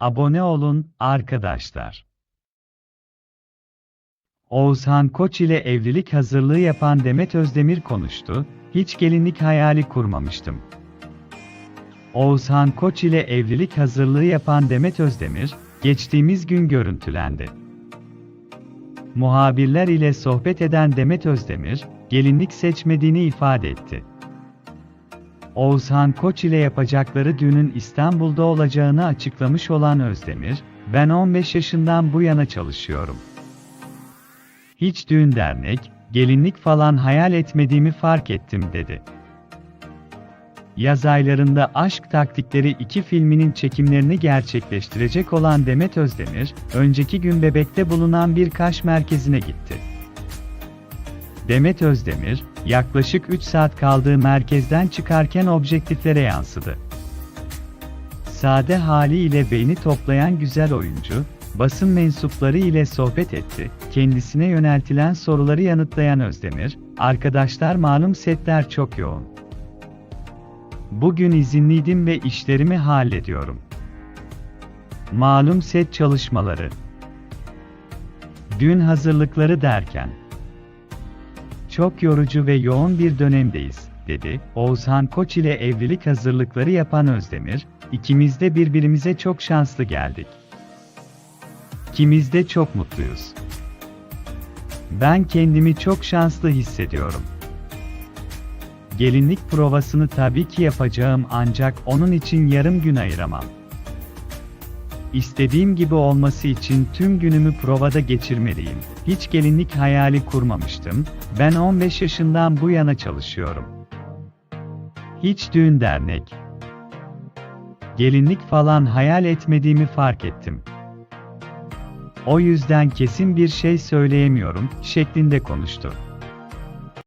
Abone olun arkadaşlar. Oğuzhan Koç ile evlilik hazırlığı yapan Demet Özdemir konuştu. Hiç gelinlik hayali kurmamıştım. Oğuzhan Koç ile evlilik hazırlığı yapan Demet Özdemir, geçtiğimiz gün görüntülendi. Muhabirler ile sohbet eden Demet Özdemir, gelinlik seçmediğini ifade etti. Oğuzhan Koç ile yapacakları düğünün İstanbul'da olacağını açıklamış olan Özdemir, ben 15 yaşından bu yana çalışıyorum. Hiç düğün dernek, gelinlik falan hayal etmediğimi fark ettim dedi. Yaz aylarında Aşk Taktikleri 2 filminin çekimlerini gerçekleştirecek olan Demet Özdemir, önceki gün Bebek'te bulunan bir kaş merkezine gitti. Demet Özdemir, yaklaşık 3 saat kaldığı merkezden çıkarken objektiflere yansıdı. Sade haliyle beyni toplayan güzel oyuncu, basın mensupları ile sohbet etti. Kendisine yöneltilen soruları yanıtlayan Özdemir, arkadaşlar malum setler çok yoğun. Bugün izinliydim ve işlerimi hallediyorum. Malum set çalışmaları. Düğün hazırlıkları derken. Çok yorucu ve yoğun bir dönemdeyiz, dedi. Oğuzhan Koç ile evlilik hazırlıkları yapan Özdemir, ikimiz de birbirimize çok şanslı geldik. İkimiz de çok mutluyuz. Ben kendimi çok şanslı hissediyorum. Gelinlik provasını tabii ki yapacağım ancak onun için yarım gün ayıramam. İstediğim gibi olması için tüm günümü provada geçirmeliyim. Hiç gelinlik hayali kurmamıştım. Ben 15 yaşından bu yana çalışıyorum. Hiç düğün dernek. Gelinlik falan hayal etmediğimi fark ettim. O yüzden kesin bir şey söyleyemiyorum şeklinde konuştu.